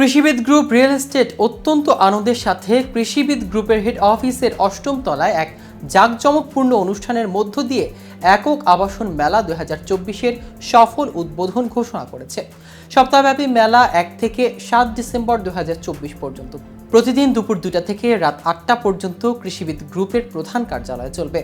কৃষিবিদ group real estate অত্যন্ত আনন্দের সাথে কৃষিবিদ গ্রুপের হেড অফিসের অষ্টম তলায় এক জাঁকজমকপূর্ণ অনুষ্ঠানের মধ্য দিয়ে একক আবাসন মেলা দুই হাজার চব্বিশের সফল উদ্বোধন ঘোষণা করেছে। সপ্তাহব্যাপী মেলা এক থেকে সাত ডিসেম্বর দুই হাজার চব্বিশ পর্যন্ত। প্রতিদিন দুপুর দুটা থেকে রাত আটটা পর্যন্ত কৃষিবিদ গ্রুপের প্রধান কার্যালয়ে চলবে।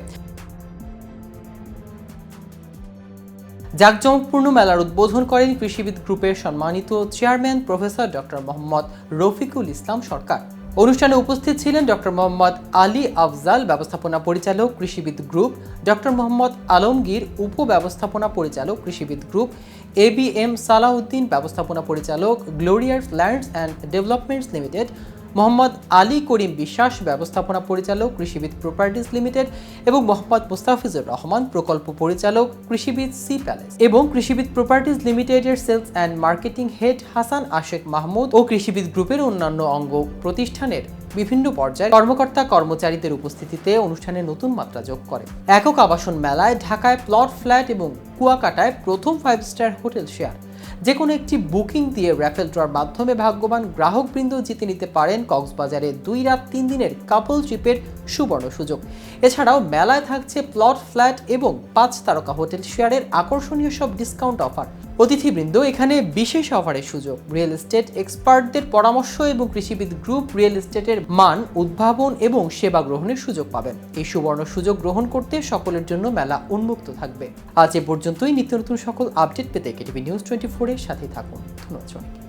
জাঁকজমকপূর্ণ মেলার উদ্বোধন করেন কৃষিবিদ গ্রুপের সম্মানিত chairman professor doctor Mohammad Rafiqul Islam Sarkar. অনুষ্ঠানে উপস্থিত ছিলেন ডক্টর মোহাম্মদ আলী আফজাল ব্যবস্থাপনা পরিচালক কৃষিবিদ গ্রুপ ডক্টর মোহাম্মদ আলমগীর উপ ব্যবস্থাপনা পরিচালক Krishibid group, A B M Salauddin ব্যবস্থাপনা পরিচালক গ্লোরিয়ার lands and developments limited Mohammad Ali Karim Biswas, ব্যবস্থাপনা পরিচালক, কৃষিবিদ প্রপার্টিজ লিমিটেড এবং মোহাম্মদ মুস্তাফিজুর রহমান, প্রকল্প পরিচালক, কৃষিবিদ সি প্যালেস এবং কৃষিবিদ প্রপার্টিজ লিমিটেডের sales and marketing head Hasan Ashek Mahmud ও কৃষিবিদ গ্রুপের অন্যান্য অঙ্গ প্রতিষ্ঠানের বিভিন্ন পর্যায়ে কর্মকর্তা কর্মচারীদের উপস্থিতিতে অনুষ্ঠানে নতুন মাত্রা যোগ করে একক আবাসন মেলায় ঢাকায় প্লট, ফ্ল্যাট এবং কুয়াকাটায় প্রথম ফাইভ স্টার হোটেল শেয়ার। যে কোনো একটি বুকিং দিয়ে র্যাফেল ড্রর মাধ্যমে ভাগ্যবান গ্রাহকবৃন্দ জিতে নিতে পারেন কক্সবাজারে দুই রাত তিন দিনের কাপল ট্রিপের সুবর্ণ সুযোগ। এছাড়াও মেলায় থাকছে প্লট ফ্ল্যাট এবং পাঁচ তারকা হোটেল শেয়ারের আকর্ষণীয় সব ডিসকাউন্ট অফার অতিথিবৃন্দ এখানে বিশেষ অফারের সুযোগ। রিয়েল এস্টেট এক্সপার্টদের পরামর্শ এবং কৃষিবিদ গ্রুপ রিয়েল এস্টেটের মান, উদ্ভাবন এবং সেবা গ্রহণের সুযোগ পাবেন। এই সুবর্ণ সুযোগ গ্রহণ করতে সকলের জন্য মেলা উন্মুক্ত থাকবে। আজ এ পর্যন্তই। নিত্য নতুন সকল আপডেট পেতে কেটিভি নিউজ টোয়েন্টি ফোরের সাথে থাকুন। ধন্যবাদ।